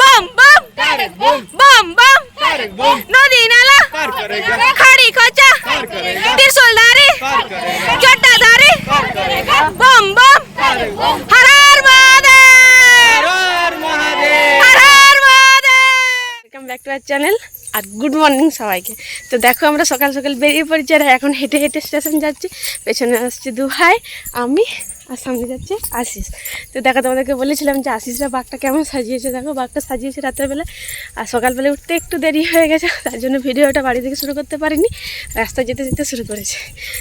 বাম বাম। বাম বাম। নদী নালা। খাড়ি খোঁচা। ত্রিশূল ধারি। চট্টা ধারি বাম বাম। হারার welcome back to our channel R good morning সবাইকে। তো দেখো আমরা সকাল সকাল বেরিয়ে পড়েছি আর এখন হেঁটে হেঁটে স্টেশন যাচ্ছি। পেছনে আসছি দুহাই আমি আর সামনে যাচ্ছে আশিস। তো দেখো, তোমাদেরকে বলেছিলাম যে আশিসরা বাঘটা কেমন সাজিয়েছে, দেখো, বাঘটা সাজিয়েছে রাতের বেলা আর সকালবেলা উঠতে একটু দেরি হয়ে গেছে, তার জন্য ভিডিওটা বাড়ি থেকে শুরু করতে পারিনি রাস্তা যেতে যেতে শুরু করেছে।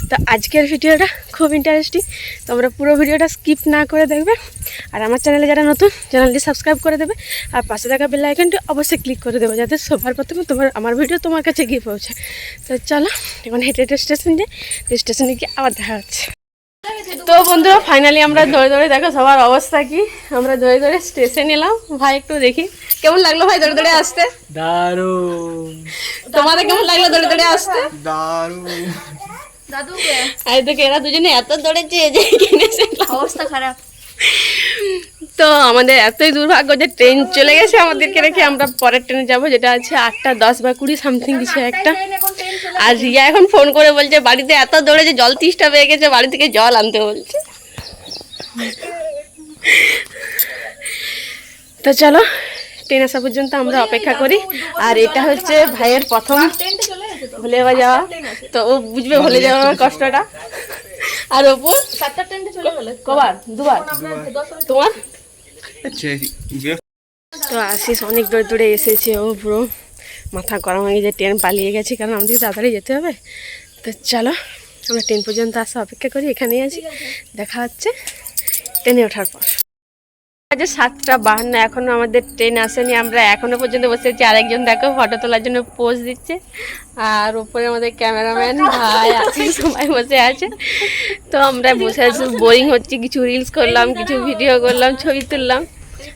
তো আজকের ভিডিওটা খুব ইন্টারেস্টিং তোমরা পুরো ভিডিওটা স্কিপ না করে দেখবে। আর আমার চ্যানেলে যারা নতুন চ্যানেলটি সাবস্ক্রাইব করে দেবে। আর পাশে থাকা বেল আইকনটি অবশ্যই ক্লিক করে দেবে, যাতে সবার প্রথমে তোমার, আমার ভিডিও তোমার কাছে গিয়ে পৌঁছে তো চলো এখন হেঁটে হেঁটে স্টেশন যাই স্টেশনে গিয়ে আবার দেখা হচ্ছে। তো বন্ধুরা ফাইনালি আমরা ধরে ধরে দেখো সবার অবস্থা কি? আমরা ধরে ধরে স্টেশন এলাম। ভাই একটু দেখি। কেমন লাগল ভাই ধরে ধরে আসতে? দারুণ। তোমাদের কেমন লাগল ধরে ধরে আসতে? দারুণ। আই দেখে এরা দুজনে এত দৌড়েছে যে কিনেছে অবস্থা খারাপ। তো আমাদের এতই দুর্ভাগ্য যে ট্রেন চলে গেছে আমাদেরকে রেখে আমরা পরের ট্রেনে যাব যেটা আছে আটটা দশ বা কুড়ি সামথিং কিছু একটা। আর রিয়া এখন ফোন করে বলছে বাড়িতে এত দৌড়ে যে জল তিসটা পেয়ে গেছে বাড়ি থেকে জল আনতে বলছে। তো চলো ট্রেন আসা পর্যন্ত আমরা অপেক্ষা করি। আর এটা হচ্ছে ভাইয়ের প্রথম ভুলে যাওয়া। তো ও বুঝবে ভুলে যাওয়ার কষ্টটা। আর ওপর সাতটা ট্রেনটা চলে গেলে। কবার? দুবার? তোমার? তো আশিস অনেক দূরে দূরে এসেছে, ও পুরো মাথা গরম হয়ে গেছে, ট্রেন পালিয়ে গেছে, কারণ আমাদেরকে তাড়াতাড়ি যেতে হবে। তো চলো, আমরা ট্রেন পর্যন্ত আসা অপেক্ষা করি, এখানেই আছি। দেখা হচ্ছে ট্রেনে ওঠার পর। আজ সাতটা বাহান্ন এখনও আমাদের ট্রেন আসেনি, আমরা এখনও পর্যন্ত বসে আছি। আরেকজন দেখো ফটো তোলার জন্য পোজ দিচ্ছে। আর উপরে আমাদের ক্যামেরাম্যান ভাই আছে, সবাই বসে আছে। তো আমরা বসে আছি, বোরিং হচ্ছে, কিছু রিলস করলাম, কিছু ভিডিও করলাম, ছবি তুললাম।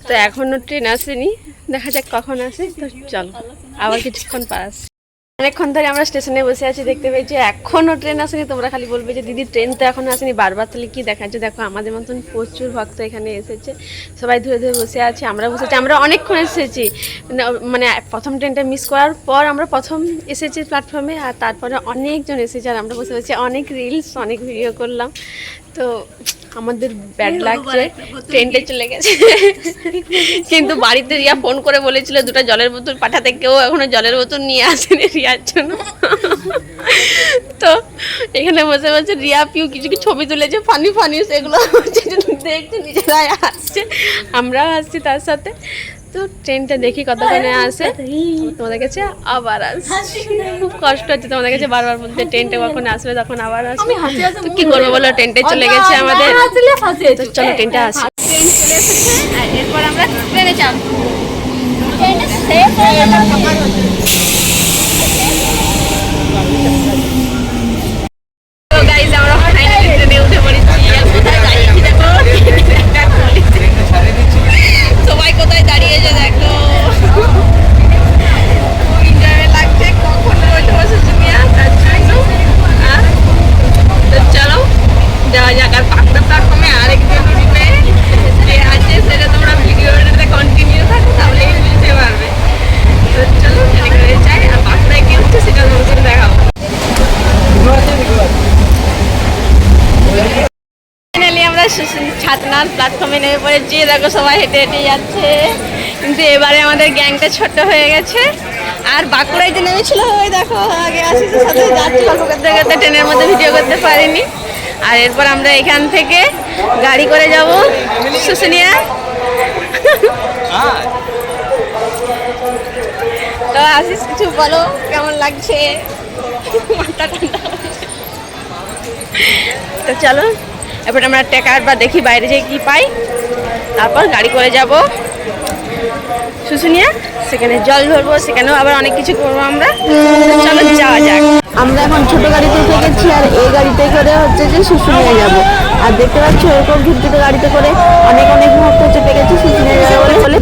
তো এখনও ট্রেন আসেনি। দেখা যাক কখন আসে, তো চলো। আবার কিছুক্ষণ পর আসে অনেকক্ষণ ধরে আমরা স্টেশনে বসে আছি, দেখতে পেয়েছি এখনও ট্রেন আসেনি। তোমরা খালি বলবে যে, দিদি ট্রেন তো এখনও আসেনি, বারবার তাহলে কি দেখাচ্ছে? দেখো, আমাদের মতন প্রচুর ভক্ত এখানে এসেছে। সবাই ধরে ধরে বসে আছে, আমরা বসে আছি, আমরা অনেকক্ষণ এসেছি। মানে প্রথম ট্রেনটা মিস করার পর আমরা প্রথম এসেছি প্ল্যাটফর্মে আর তারপরে অনেকজন এসেছে, আর আমরা বসে বসে অনেক রিলস অনেক ভিডিও করলাম। তো আমাদের ব্যাড লাগছে ট্রেনটা চলে গেছে। কিন্তু বাড়িতে রিয়া ফোন করে বলেছিল দুটো জলের বোতল পাঠাতে। কেউ এখনও জলের বোতল নিয়ে আসেনি রিয়ার জন্য। তো এখানে বসে বসে রিয়া পিউ কিছু কিছু ছবি তুলেছে ফানি ফানি সেগুলো যে নিজেরাই আসছে আমরাও আসছি তার সাথে। তো ট্রেনটা দেখি কতক্ষণে আসে। তোমাদের কাছে আবার আসে খুব কষ্ট হচ্ছে তোমাদের কাছে বারবার বলতে ট্রেনটা কখন আসবে তখন আবার আসবে। তো কি করব বলো ট্রেনটা চলে গেছে আমাদের। তো চলো ট্রেনটা আসে। ট্রেন চলে এসেছে। আর এরপর আমরা ট্রেনে চাপ ট্রেনে সেফ হয়ে গেলাম তো গাইজ আমরা ফাইনালি ট্রেনে উঠে পড়েছি আর কোথায় দাঁড়িয়েছি দেখো একটা বলেছে। সবাই কোথায় দাঁড়িয়েছে দেখো এনজয় লাগছে কখন বসে বসে তুমি আর তার জন্য আর তো চলো যাওয়া যাক। আর পাঁচটা প্ল্যাটফর্মে আরেকজন উঠবে যে আছে সেটা তোমরা ভিডিওটাতে কন্টিনিউ থাকো, তাহলেই বুঝতে পারবে। তো চলো ট্রেনে করে যাই আর পাঁচটায় কি হচ্ছে সেটা তোমাদের দেখাবো। আমরা ছাতনার প্ল্যাটফর্মে নেমে পড়েছি। দেখো সবাই হেঁটে হেঁটে যাচ্ছে। কিন্তু এবারে আমাদের গ্যাংটা ছোট হয়ে গেছে। আর বাঁকুড়ায় যে নেমেছিল, ওই দেখো, আগে আসিসের সাথে যাচ্ছি করতে করতে ট্রেনের মধ্যে ভিডিও করতে পারিনি। আর এরপর আমরা এখান থেকে গাড়ি করে যাব শুশুনিয়া। তো আসিস কিছু বলো, কেমন লাগছে? তো চলো এবার আমরা টেকার বা দেখি বাইরে যেয়ে কি পাই। তারপর গাড়ি করে যাব শুশুনিয়া। সেখানে জল ভরবো সেখানেও আবার অনেক কিছু করব আমরা। চলো যাওয়া যাক। আমরা এখন ছোট গাড়িতে উঠে গেছি আর এই গাড়িতে করে হচ্ছে যে শুশুনিয়া যাব। আর দেখতে পাচ্ছি এরকম ঢুকতে গাড়িতে করে অনেক অনেক ভক্ত চেপে গেছে শুশুনিয়া যাবে বলে। বলে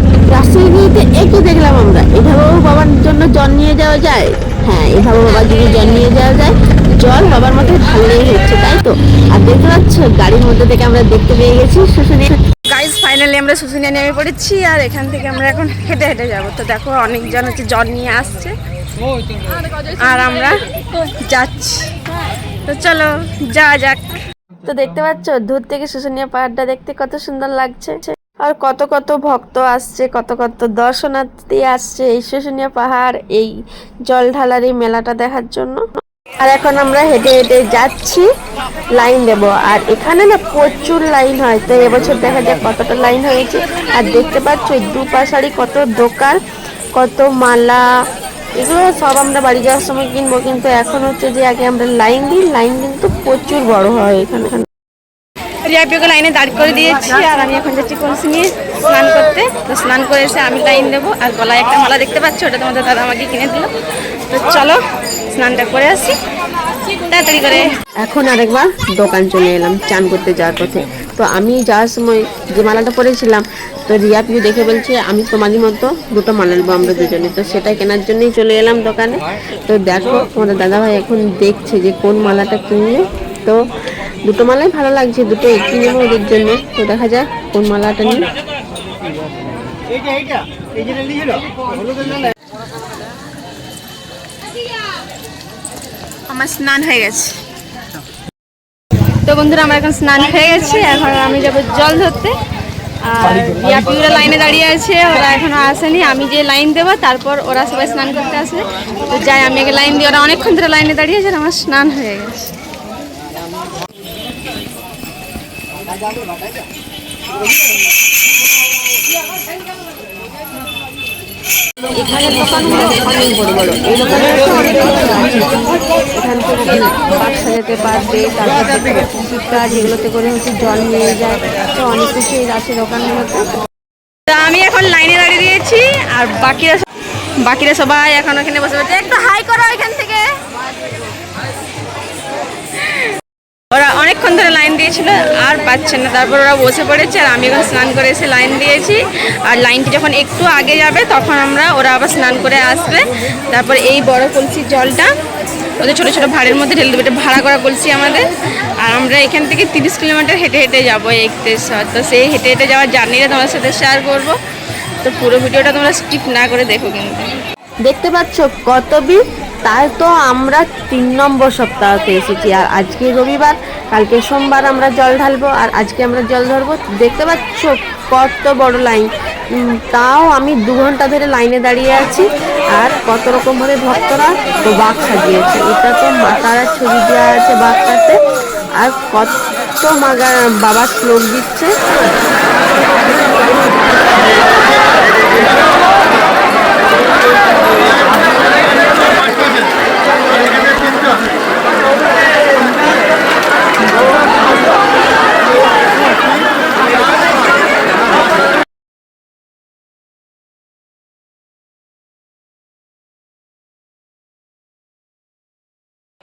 গিয়ে একটু দেখলাম আমরা। এভাবেও বাবার জন্য জল নিয়ে যাওয়া যায়? হ্যাঁ এভাবে বাবার জন্য জল নিয়ে যাওয়া যায়। জল বাবার মধ্যে ঢাললেই হচ্ছে, তাই তো? আর দেখতে পাচ্ছ, গাড়ির মধ্যে থেকে আমরা দেখতে পেয়ে গেছি শুশুনিয়া গাইজ ফাইনালি আমরা শুশুনিয়া নেমে পড়েছি আর এখান থেকে আমরা এখন হেঁটে হেঁটে যাব। তো দেখো অনেকজন হচ্ছে জল নিয়ে আসছে। আর আমরা যাচ্ছি। তো চলো যা যাক। তো দেখতে পাচ্ছ, দূর থেকে শুশুনিয়া পাহাড়টা দেখতে কত সুন্দর লাগছে। আর কত কত ভক্ত আসছে, কত কত দর্শনার্থী আসছে এই শুশুনিয়া পাহাড়, এই জল ঢালার এই মেলাটা দেখার জন্য। আর এখন আমরা হেঁটে হেঁটে যাচ্ছি, লাইন দেব। আর এখানে না প্রচুর লাইন হয়, তো এবছর দেখা যাক কতটা লাইন হয়েছে। আর দেখতে পাচ্ছ দুপাশারি কত দোকান, কত মালা, এগুলো সব আমরা বাড়ি যাওয়ার সময় কিনবো। কিন্তু এখন হচ্ছে যে আগে আমরা লাইন দিই, লাইন কিন্তু প্রচুর বড় হয় এখানে। লাইনে দাঁড় করে দিয়েছি, আর আমি এখন যাচ্ছি কলসি নিয়ে স্নান করতে। তো স্নান করে এসে আমি লাইন দেবো। আর গলায় একটা মালা দেখতে পাচ্ছ, ওটা তোমাদের দাদা আমাকে কিনে দিল। তো চলো স্নানটা করে আসি। তাড়াতাড়ি করে। এখন আরেকবার দোকান চলে এলাম চান করতে যাওয়ার পথে। তো আমি যাওয়ার সময় যে মালাটা পরেছিলাম তো রিয়া পিউ দেখে বলছে আমি তোমারই মতো দুটো মালা নেব আমরা দুজনে। তো সেটা কেনার জন্যই চলে এলাম দোকানে। তো দেখো তোমাদের দাদাভাই এখন দেখছে যে কোন মালাটা কিনলে। তো দুটো মালাই ভালো লাগছে দুটো একই নেব ওদের জন্য। তো দেখা যাক কোন মালাটা নিই। আমার স্নান হয়ে গেছে। তো বন্ধুরা, আমার এখন স্নান হয়ে গেছে। এখন আমি যাব জল ধরতে। আর রিয়া পিউরা লাইনে দাঁড়িয়ে আছে, ওরা এখনও আসেনি। আমি যে লাইন দেবো, তারপর ওরা সবাই স্নান করতে আসবে তো যাই, আমি আগে লাইন দিই। ওরা অনেকক্ষণ ধরে লাইনে দাঁড়িয়ে আছে আমার স্নান হয়ে গেছে। এখানে এই থেকে পাট সাজাতে পারবে তারপর যেগুলোতে করে হচ্ছে জল নিয়ে যায় তো অনেক কিছুই আছে দোকানগুলোতে তা আমি এখন লাইনে দাঁড়িয়ে দিয়েছি আর বাকিরা বাকিরা সবাই এখন ওখানে বসে বসে একটু হাই করো এখান থেকে। ওরা অনেকক্ষণ ধরে লাইন দিয়েছিল, আর পাচ্ছে না। তারপর ওরা বসে পড়েছে, আর আমি এখন স্নান করে এসে লাইন দিয়েছি। আর লাইনটি যখন একটু আগে যাবে, তখন আমরা ওরা আবার স্নান করে আসবে। তারপর এই বড় কলসির জলটা, ওদের ছোটো ছোটো ভাড়ের মধ্যে ঢেলে দেবে। ভাড়া করা কলসি আমাদের। আর আমরা এখান থেকে তিরিশ কিলোমিটার হেঁটে হেঁটে যাব একতেশ্বর তো সেই হেঁটে হেঁটে যাওয়ার জার্নিটা তোমার সাথে শেয়ার করব। তো পুরো ভিডিওটা তোমরা স্কিপ না করে দেখো কিন্তু। দেখতে পাচ্ছ কত বিল তাই তো আমরা তিন নম্বর সপ্তাহতে এসেছি। আর আজকে রবিবার, কালকে সোমবার আমরা জল ঢালবো, আর আজকে আমরা জল ধরবো। দেখতে পাচ্ছ কত বড় লাইন। তাও আমি দু ঘণ্টা ধরে লাইনে দাঁড়িয়ে আছি, আর কত রকমভাবে ভক্তরা তো বাঘ সাজিয়েছে। এটা তো মাতারা ছবি দেওয়া আছে বাঘটাতে, আর কত মাগা বাবার শ্লোক দিচ্ছে।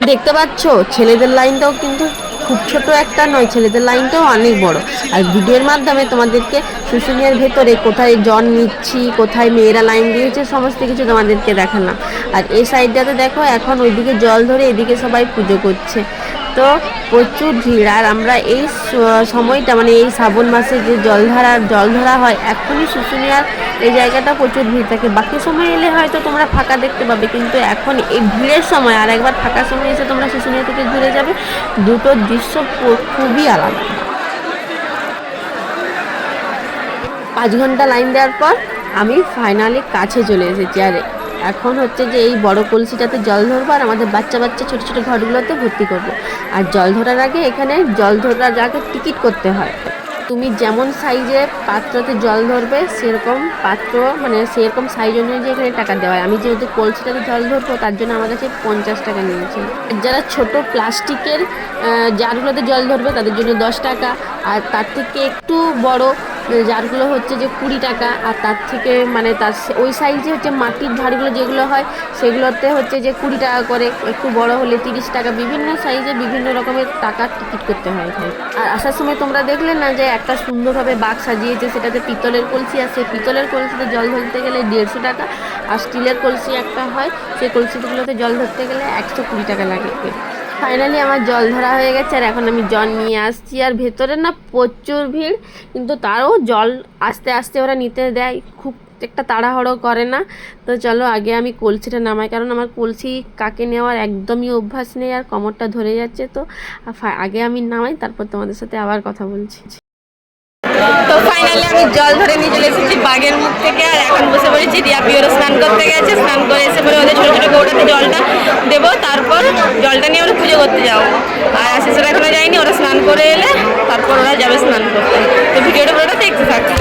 দেখতে পাচ্ছ? ছেলেদের লাইনটাও কিন্তু খুব ছোট একটা নয়, ছেলেদের লাইনটাও অনেক বড়। আর ভিডিওর মাধ্যমে তোমাদেরকে শুশুনিয়ার ভেতরে কোথায় জন নিচ্ছি, কোথায় মেয়েরা লাইন দিয়েছে, সমস্ত কিছু তোমাদেরকে দেখালাম। আর এই সাইডটাতে দেখো, এখন ওইদিকে জল ধরে এদিকে সবাই পুজো করছে। তো প্রচুর ভিড়, আর আমরা এই সময়টা মানে এই শ্রাবণ মাসে যে জল ধরা জল ধরা হয়, এখনই শুশুনিয়ার এই জায়গাটা প্রচুর ভিড় থাকে। বাকি সময় এলে হয়তো তোমরা ফাঁকা দেখতে পাবে, কিন্তু এখন এই ভিড়ের সময় আর একবার ফাঁকার সময় এসে তোমরা শুশুনিয়া থেকে ঘুরে যাবে। দুটো দৃশ্য খুবই আলাদা। পাঁচ ঘণ্টা লাইন দেওয়ার পর আমি ফাইনালি কাছে চলে এসেছি। আর এখন হচ্ছে যে এই বড় কলসিটাতে জল ধরবো আর আমাদের বাচ্চা বাচ্চা ছোটো ছোটো ঘরগুলোতে ভর্তি করব। আর জল ধরার আগে এখানে জল ধরার আগে টিকিট করতে হয়। তুমি যেমন সাইজে পাত্রতে জল ধরবে, সেরকম পাত্র মানে সেরকম সাইজ অনুযায়ী এখানে টাকা দেওয়া হয়। আমি যেহেতু কলসিটাতে জল ধরবো, তার জন্য আমার কাছে পঞ্চাশ টাকা নিয়েছে। যারা ছোট প্লাস্টিকের জারগুলোতে জল ধরবে, তাদের জন্য দশ টাকা। আর তার থেকে একটু বড় জারগুলো হচ্ছে যে কুড়ি টাকা, আর তার থেকে মানে তার ওই সাইজে হচ্ছে মাটির ঝাড়গুলো যেগুলো হয়, সেগুলোতে হচ্ছে যে কুড়ি টাকা করে, একটু বড় হলে তিরিশ টাকা, বিভিন্ন সাইজে বিভিন্ন রকমের টাকা টিকিট করতে হয় এখানে। আর আসার সময় তোমরা দেখলে না যে একটা সুন্দরভাবে বাঘ সাজিয়েছে, সেটাতে পিতলের কলসি আছে। পিতলের কলসিতে জল ধরতে গেলে দেড়শো টাকা, আর স্টিলের কলসি একটা হয়, সেই কলসিগুলোতে জল ধরতে গেলে একশো কুড়ি টাকা লাগে। ফাইনালি আমার জল ধরা হয়ে গেছে আর এখন আমি জল নিয়ে আসছি। আর ভেতরে না প্রচুর ভিড়, কিন্তু তারও জল আস্তে আস্তে ওরা নিতে দেয়। খুব একটা তাড়াহড়ো করে না। তো চলো আগে আমি কলসিটা নামাই, কারণ আমার কলসি কাকে নেওয়ার একদমই অভ্যাস নেই আর কমরটা ধরে যাচ্ছে তো। আগে আমি নামাই, তারপর তোমাদের সাথে আবার কথা বলছি। তো ফাইনালি আমি জল ধরে নিয়ে চলে এসেছি বাগের মুখ থেকে, আর এখন বসে পড়েছি রিয়া পিওরও স্নান করতে গেছে। স্নান করে এসে পরে ওদের ছোটো ছোটো গৌটাতে জলটা দেবো, তারপর জলটা নিয়ে ওরা পুজো করতে যাব। আর আশিসরা এখনও যায়নি, ওরা স্নান করে এলে তারপর ওরা যাবে স্নান করতে। তো ভিডিওটা পুরোটা দেখতে থাকবে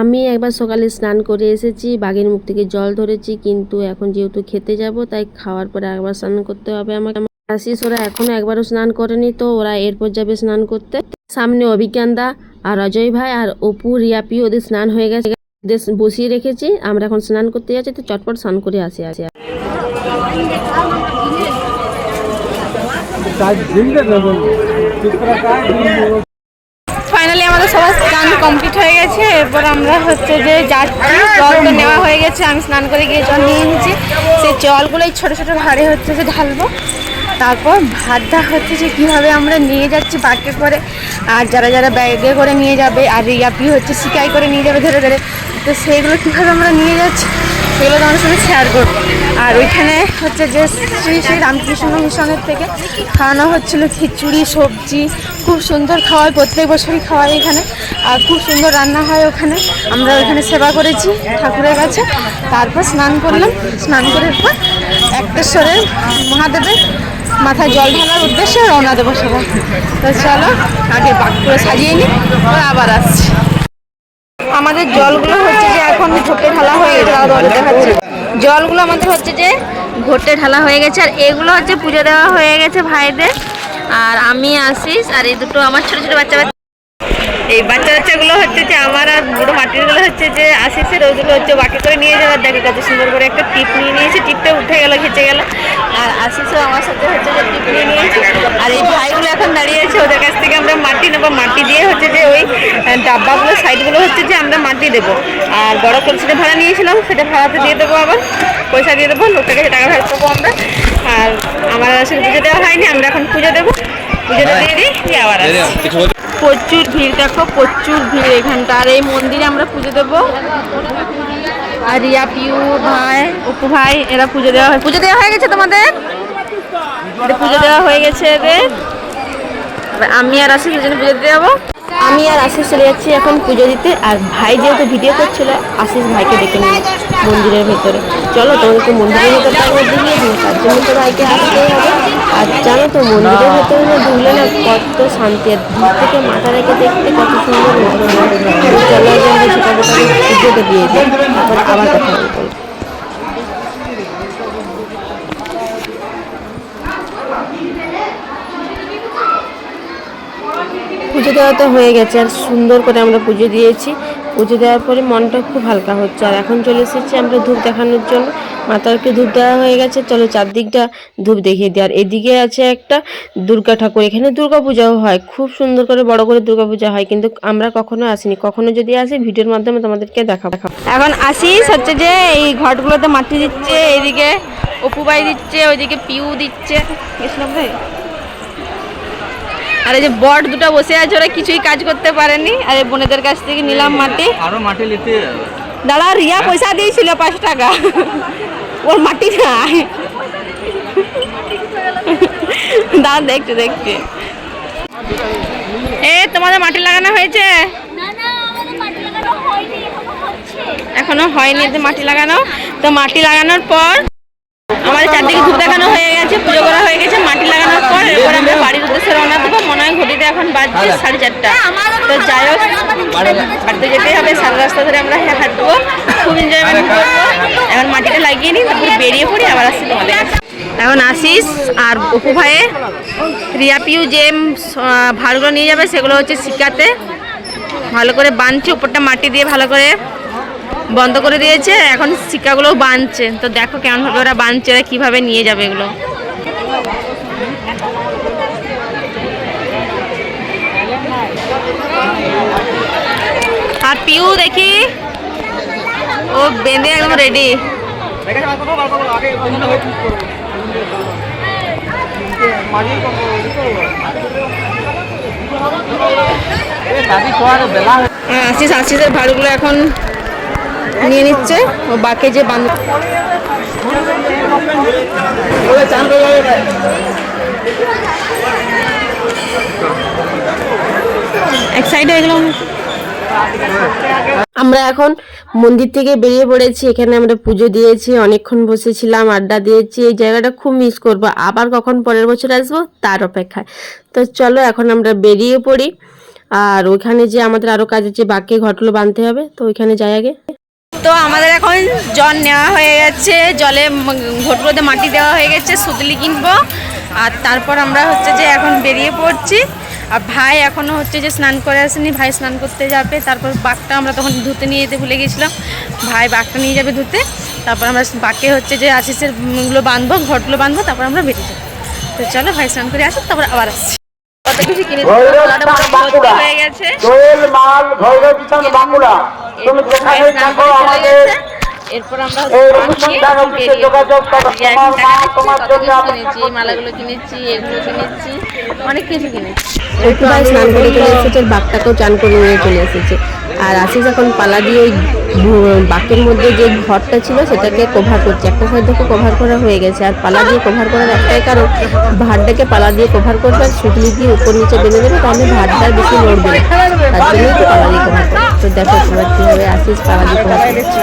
আমি একবার সকালে স্নান করে এসেছি বাগের মুখ থেকে জল ধরেছি, কিন্তু এখন যেহেতু খেতে যাব, তাই খাওয়ার পরে একবার স্নান করতে হবে আমাকে। আশিস, ওরা এখনও একবারও স্নান করেনি, তো ওরা এরপর যাবে স্নান করতে। সামনে অভিজ্ঞানদা আর অজয় ভাই আর অপু রিয়াপি ওদের স্নান হয়ে গেছে। ওদের বসিয়ে রেখেছি। আমরা এখন স্নান করতে যাচ্ছি তো চটপট স্নান করে আসি আসি ফাইনালি আমাদের সবার স্নান কমপ্লিট হয়ে গেছে। এরপর আমরা হচ্ছে যে যাচ্ছি। জল তো নেওয়া হয়ে গেছে। আমি স্নান করে গিয়ে জল নিয়ে নিয়েছি সেই জলগুলো এই ছোটো ছোটো ভাড়ে হচ্ছে যে ঢালবো। তারপর ভাতটা হচ্ছে যে কীভাবে আমরা নিয়ে যাচ্ছি বাকে করে। আর যারা যারা ব্যাগে করে নিয়ে যাবে, আর ইয়াপি হচ্ছে শিকাই করে নিয়ে যাবে ধরে ধরে। তো সেইগুলো কীভাবে আমরা নিয়ে যাচ্ছি, সেগুলো তোমাদের সাথে শেয়ার করব। আর ওইখানে হচ্ছে যে শ্রী শ্রী রামকৃষ্ণ মিশনের থেকে খাওয়ানো হচ্ছিল খিচুড়ি, সবজি। খুব সুন্দর খাওয়ায়, প্রত্যেক বছরই খাওয়ায় এখানে। আর খুব সুন্দর রান্না হয় ওখানে। আমরা ওইখানে সেবা করেছি ঠাকুরের কাছে। তারপর স্নান করলাম। স্নান করার পর একটেশ্বরের মহাদেবের মাথায় জল ঢালার উদ্দেশ্যে রওনা দেবো সবাই। তো চলো, আগে বাক্যগুলো সাজিয়ে নিই আবার আসছি। আমাদের জলগুলো হচ্ছে যে এখন ঘটে ঢালা হয়ে গেছে। দেখাচ্ছে। জলগুলো আমাদের হচ্ছে যে ঘটে ঢালা হয়ে গেছে। আর এগুলো হচ্ছে পুজো দেওয়া হয়ে গেছে ভাইদের। আর আমি আসিস আর এই দুটো আমার ছোট ছোটো বাচ্চা বাচ্চা এই বাচ্চা বাচ্চাগুলো হচ্ছে যে আমার আর বড় মাটিরগুলো হচ্ছে যে আসিসের ওইগুলো হচ্ছে বাকি করে নিয়ে যাওয়ার। দেখে কত সুন্দর করে একটা টিপ নিয়ে নিয়েছে, টিপটা উঠে গেল খেচে গেল। আর আসিসও আমার সাথে হচ্ছে যে টিপ নিয়ে নিয়েছে। আর এই ভাইগুলো এখন দাঁড়িয়ে আছে, ওদের কাছ থেকে আমরা মাটি নেব। মাটি দিয়ে হচ্ছে যে ওই ডাব্বাগুলো, সাইডগুলো হচ্ছে যে আমরা মাটি দেবো। আর বড় কলসিতে ভাড়া নিয়েছিলাম, সেটা ভাড়াতে দিয়ে দেবো আবার। পয়সা দিয়ে দেবো লোকের কাছে টাকা ফেরত দেবো আমরা। আর আমার আসলে পুজো দেওয়া হয়নি, আমরা এখন পুজো দেবো। প্রচুর ভিড় দেখো প্রচুর ভিড় এখানটা। আর এই মন্দিরে আমরা পুজো দেবো। আর রিয়া পিউ ভাই অপু ভাই এরা পুজো দেওয়া হয়। পুজো দেওয়া হয়ে গেছে তোমাদের? পুজো দেওয়া হয়ে গেছে এদের। আমি আর আশিস দুজনে পুজো দিতে যাব। আমি আর আশিস চলে যাচ্ছি এখন পুজো দিতে। আর ভাই যেহেতু ভিডিও করছিল আশিস ভাইকে ডেকে নিয়ে মন্দিরের ভেতরে। চলো তোমাদেরকে মন্দিরের ভেতরটা একবার দেখিয়ে দিই, তার জন্য তো ভাইকে আসতেই হবে। আর জানো তো, মন্দিরের ভেতরে না ঢুকলে না, কত শান্তি, আর দূর থেকে মাথা রেখে দেখতে কত সুন্দর তো চলো আমরা সেটা পুজোটা দিয়ে দিই, তারপর আবার কথা বলব। পুজো দেওয়া তো হয়ে গেছে, আর সুন্দর করে আমরা পুজো দিয়েছি। পুজো দেওয়ার পরে মনটা খুব হালকা হচ্ছে। আর এখন চলে এসেছি আমরা ধূপ দেখানোর জন্য। মাতারকে ধূপ দেওয়া হয়ে গেছে। চলো চারদিকটা ধূপ দেখিয়ে দিই। আর এদিকে আছে একটা দুর্গা ঠাকুর। এখানে দুর্গা পূজাও হয়। খুব সুন্দর করে, বড় করে দুর্গা পূজা হয়। কিন্তু আমরা কখনো আসিনি। কখনো যদি আসি, ভিডিওর মাধ্যমে তোমাদেরকে দেখা দেখাবো। এখন আসিস হচ্ছে যে এই ঘটগুলোতে মাটি দিচ্ছে, এইদিকে অপুবাই দিচ্ছে, ওইদিকে পিউ দিচ্ছে। কৃষ্ণ ভাই? আর এই যে বট দুটো বসে আছে ওরা কিছুই কাজ করতে পারেনি। আর এই বোনেদের কাছ থেকে নিলাম মাটি। আরও মাটি নিতে দাদা রিয়া পয়সা দিয়েছিল পাঁচ টাকা। ওর মাটি নাই। দাদা দেখতে দেখতে। এ তোমাদের মাটি লাগানো হয়েছে? না না আমাদের মাটি লাগানো হয়নি এখনও হয়নি যে মাটি লাগানো। তো মাটি লাগানোর পর আমাদের চারদিকে ধূপ দেখানো হয়ে গেছে পুজো করা হয়ে গেছে মাটি লাগানোর পর এরপর আমরা বাড়ির উদ্দেশ্যে রওনা দেবো। মনে হয় ঘটিতে এখন বাজছে সাড়ে চারটা। তো যাই হোক বাড়িতে যেতেই হবে সারা রাস্তা ধরে আমরা হাঁটবো। খুব এনজয়মেন্ট করব। এখন মাটিটা লাগিয়ে নিই তারপরে বেরিয়ে পড়ি আবার আসছি তোমাদের এখন আসিস আর অপু ভাইয়ে। রিয়া পিউ যে ভাড়গুলো নিয়ে যাবে সেগুলো হচ্ছে শিকাতে। ভালো করে বাঁধছে উপরটা মাটি দিয়ে ভালো করে বন্ধ করে দিয়েছে। এখন শিকাগুলো বাঁধছে। তো দেখো কেমন ভাবে ওরা বাঁধছে ওরা কীভাবে নিয়ে যাবে এগুলো। পিউ দেখি। ও বেঁধে একদম রেডি আশিস, আশিসের ভাড়গুলো এখন নিয়ে নিচ্ছে। ও বাকি যে বান্ধব এক সাইডে এগুলো আমরা এখন মন্দির থেকে বেরিয়ে পড়েছি। এখানে আমরা পুজো দিয়েছি, অনেকক্ষণ বসেছিলাম, আড্ডা দিয়েছি। এই জায়গাটা খুব মিস করব। আবার কখন পরের বছর আসব তার অপেক্ষায়। তো চলো এখন আমরা বেরিয়ে পড়ি। আর ওইখানে যে আমাদের আরও কাজ আছে, বাকি ঘটলো বাঁধতে হবে, তো ওইখানে যাই আগে। তো আমাদের এখন জল নেওয়া হয়ে গেছে। জলে ঘটগুলোতে মাটি দেওয়া হয়ে গেছে, সুতলি কিনবো। আর তারপর আমরা হচ্ছে যে এখন বেরিয়ে পড়ছি। আর ভাই এখনও হচ্ছে যে স্নান করে আসেনি ভাই স্নান করতে যাবে তারপর বাঘটা আমরা তখন ধুতে নিয়ে যেতে ভুলে গেছিলাম ভাই বাঘটা নিয়ে যাবে ধুতে তারপর আমরা বাঘে হচ্ছে যে আশিসেরগুলো বাঁধবো ঘটগুলো বাঁধবো তারপর আমরা বেরিয়ে যাব। তো চলো ভাই স্নান করে আসুক তারপর আবার আসছি। কত কিছু হয়ে গেছে। এরপর আমরা মালাগুলো কিনেছি এগুলো কিনেছি অনেক কিছু কিনেছি। একটু ভাই স্নান করে চলে এসেছে বাঘটাকেও চান করে নিয়ে চলে এসেছে। আর আশিস এখন পালা দিয়ে ওই বাকের মধ্যে যে ঘরটা ছিল সেটাকে কভার করছে। একটা সাইড থেকে কভার করা হয়ে গেছে। আর পালা দিয়ে কভার করার একটাই কারণ ভাতটাকে পালা দিয়ে কভার করবে আর সুতলি দিয়ে উপর নিচে বেঁধে দেবে তাহলে ভাতটা আর বেশি লড়বে তার জন্যই তো পালা দিয়ে কভার করে তো দেখো তোমার কীভাবে আশিস পালা দিয়ে কভার করছে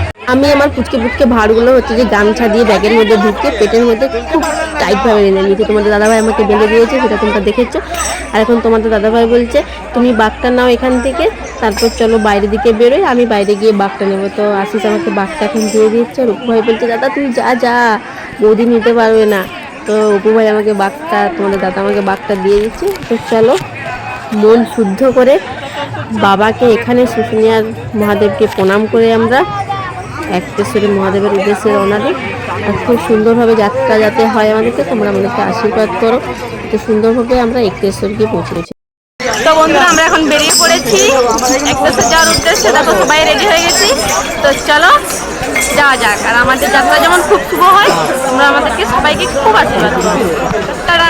আমি আমার পুচকে পুচকে ভাড়গুলো হচ্ছে যে গামছা দিয়ে ব্যাগের মধ্যে ঢুকে পেটের মধ্যে খুব টাইটভাবে বেঁধে নিয়েছি। তোমাদের দাদাভাই আমাকে বেঁধে দিয়েছে, সেটা তোমরা দেখেছ। আর এখন তোমাদের দাদাভাই বলছে, তুমি বাঘটা নাও এখান থেকে, তারপর চলো বাইরের দিকে বেরোই, আমি বাইরে গিয়ে বাঘটা নেব। তো আশিস আমাকে বাঘটা এখন দিয়ে দিচ্ছে আর ভাই বলছে, দাদা তুই যা যা, বৌদি নিতে পারবে না। তো অপু ভাই আমাকে বাঘটা, তোমাদের দাদা আমাকে বাঘটা দিয়ে দিচ্ছে। তো চলো, মন শুদ্ধ করে বাবাকে এখানে শুশুনিয়ার মহাদেবকে প্রণাম করে আমরা একটেশ্বরী মহাদেবের উদ্দেশ্যে রওনা দিই। আর খুব সুন্দরভাবে যাত্রা যাতে হয় আমাদেরকে, তোমরা আমাদেরকে আশীর্বাদ করো। তো সুন্দরভাবে আমরা একটেশ্বরকে পৌঁছে গেছি তো বন্ধুরা, আমরা এখন বেরিয়ে পড়েছি একটেশ্বর যাওয়ার উদ্দেশ্যে। দেখো, সবাই রেডি হয়ে গেছি। তো চলো, যাওয়া যাক। আর আমাদের যাত্রা যেমন খুব শুভ হয়, তোমরা আমাদেরকে সবাইকে খুব আশীর্বাদ তারা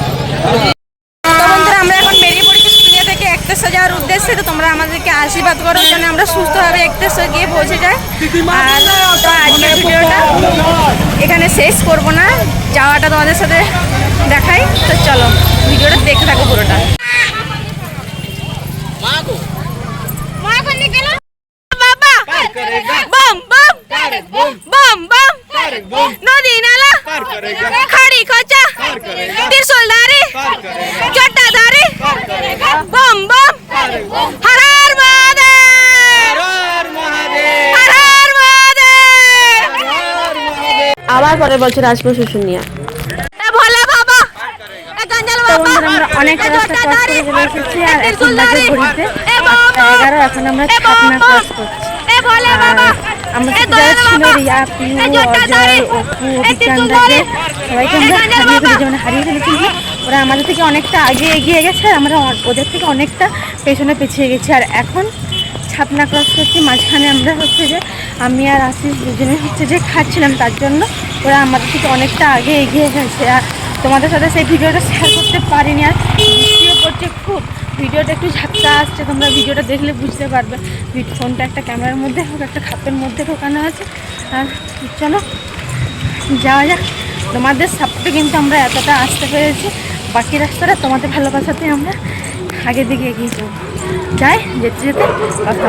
তো বন্ধুরা আমরা এখন বেরিয়ে পড়েছি দুনিয়া থেকে একতেশো উদ্দেশ্যে তো তোমরা আমাদেরকে আশীর্বাদ করো যেন আমরা সুস্থভাবে একতেশো গিয়ে পৌঁছে যাই। আর আজকের ভিডিওটা এখানে শেষ করব না। যাওয়াটা তোমাদের সাথে দেখাই। তো চলো, ভিডিওটা দেখে থাকো পুরোটা। নদী নালা। খাড়ি খোঁচা। ত্রিশূলধারী জটাধারী বম বম। আবার পরের বছর আসব শুশুনিয়া। বাবা আমরা অনেক এ রাস্তা ক্রস করে জটাধারী চলে এসেছি আর এখন বাজে ঘড়িতে এ বম বম এগারো এখন আমরা এ বম ছাপনা বম ক্রস করছি। এ ভোলে বাবা আমরা যারা ছিল রিয়া পিউ এ জটাধারী অজয় অপু এ সবাইকে আমরা হারিয়ে ফেলেছি মানে হারিয়ে ফেলেছি। ওরা আমাদের থেকে অনেকটা আগে এগিয়ে গেছে, আর আমরা ওদের থেকে অনেকটা পেছনে পিছিয়ে গেছি। আর এখন ছাপনা ক্রস করছি, মাঝখানে আমরা হচ্ছে যে, আমি আর আশিস দুজনে হচ্ছে যে খাচ্ছিলাম, তার জন্য ওরা আমাদের থেকে অনেকটা আগে এগিয়ে গেছে। আর তোমাদের সাথে সেই ভিডিওটা শেয়ার করতে পারিনি, আর ভিডিও করছে খুব। ভিডিওটা একটু ঝাপটা আসছে, তোমরা ভিডিওটা দেখলে বুঝতে পারবে। ফোনটা একটা ক্যামেরার মধ্যে হোক, একটা খাপের মধ্যে ঢোকানো আছে। আর চলো, যাওয়া যাক। তোমাদের সাপোর্টে কিন্তু আমরা এতটা আসতে পেরেছি। বাকি রাস্তাটা তোমাদের ভালোবাসাতে আমরা আগের দিকে এগিয়ে যাব। যাই যেতে যেতে কথা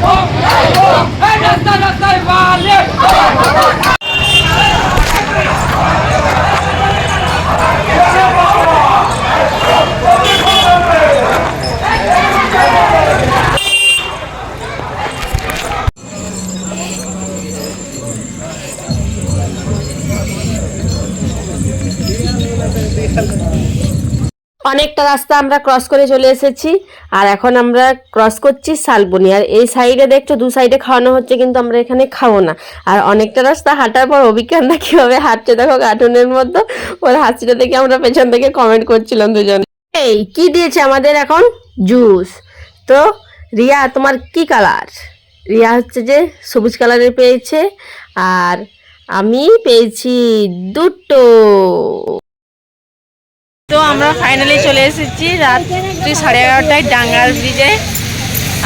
Vai dançar, dançar e! অনেকটা রাস্তা আমরা ক্রস করে চলে এসেছি। আর এখন আমরা ক্রস করছি শালবনি। আর এই সাইডে দেখছ, দু সাইডে খাওয়ানো হচ্ছে, কিন্তু আমরা এখানে খাব না। আর অনেকটা রাস্তা হাঁটার পর অভিজ্ঞানটা কীভাবে হাঁটছে, দেখো কার্টুনের মতো। ওর হাসিটা দেখে আমরা পেছন থেকে কমেন্ট করছিলাম দুজন। এই, কি দিয়েছে আমাদের এখন? জুস তো রিয়া, তোমার কি কালার রিয়া হচ্ছে যে সবুজ কালারের পেয়েছে। আর আমি পেয়েছি দুটো। আমরা ফাইনালি চলে এসেছি রাত্রি সাড়ে এগারোটায় ডাঙ্গার ব্রিজে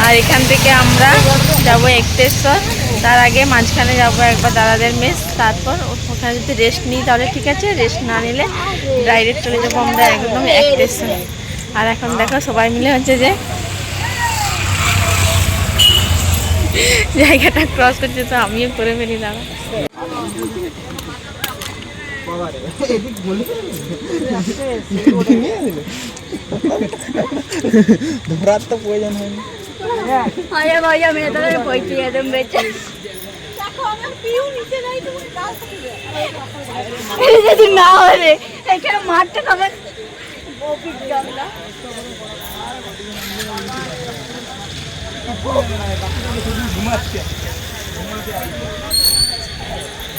আর এখান থেকে আমরা যাব একটেশ্বর তার আগে মাঝখানে যাব একবার দাদাদের মেস। তারপর ওখানে যদি রেস্ট নিই তাহলে ঠিক আছে রেস্ট না নিলে ডাইরেক্ট চলে যাব আমরা একদম একটেশ্বর আর এখন দেখো সবাই মিলে হচ্ছে যে জায়গাটা ক্রস করছে, তো আমিও করে ফেলি দাদা ধরার তো প্রয়োজন হয়নি। আরে ভাইয়া মেয়ে তাদের পয়সা একদম বেঁচে। যদি না হলে এখানে মাঠটা কবে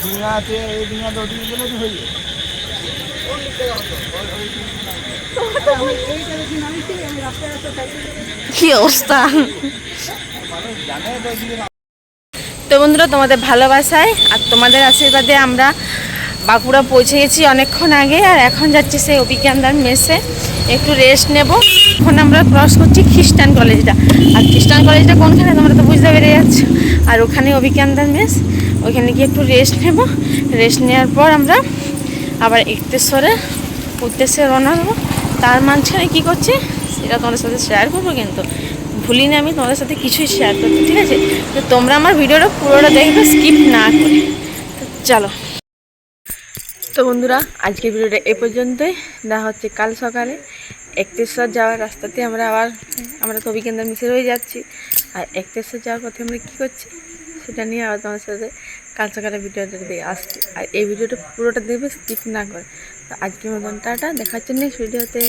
তো কি অবস্থা? তো বন্ধুরা, তোমাদের ভালোবাসায় আর তোমাদের আশীর্বাদে আমরা বাঁকুড়া পৌঁছে গেছি অনেকক্ষণ আগে, আর এখন যাচ্ছি সেই অভিজ্ঞানদার মেসে। একটু রেস্ট নেব। এখন আমরা ক্রস করছি খ্রিস্টান কলেজটা আর খ্রিস্টান কলেজটা কোনখানে? তোমরা তো বুঝতে পেরে যাচ্ছ। আর ওখানে অভিজ্ঞানদার মেস। ওইখানে গিয়ে একটু রেস্ট নেব। রেস্ট নেওয়ার পর আমরা আবার একতেশ্বরে উদ্দেশ্যে রওনা দেবো তার মাঝখানে কী করছি, সেটা তোমাদের সাথে শেয়ার করব কিন্তু। ভুলিনি আমি তোমাদের সাথে কিছুই শেয়ার করতে, ঠিক আছে? তো তোমরা আমার ভিডিওটা পুরোটা দেখবে স্কিপ না করে। তো চলো। তো বন্ধুরা, আজকের ভিডিওটা এ পর্যন্তই। দেখা হচ্ছে কাল সকালে। একতেশ্বর যাওয়ার রাস্তাতে আমরা আবার, আমরা তো অভিকেন্দ্র মিশে রয়ে যাচ্ছি। আর একতেশ্বর যাওয়ার পথে আমরা কী করছি? সেটা নিয়ে আবার তোমার সাথে কাল সকালে ভিডিওটা দিয়ে আসছি। আর এই ভিডিওটা পুরোটা দেখবে স্কিপ না করে। তো আজকের মতন টাটা দেখার হচ্ছে ভিডিওতে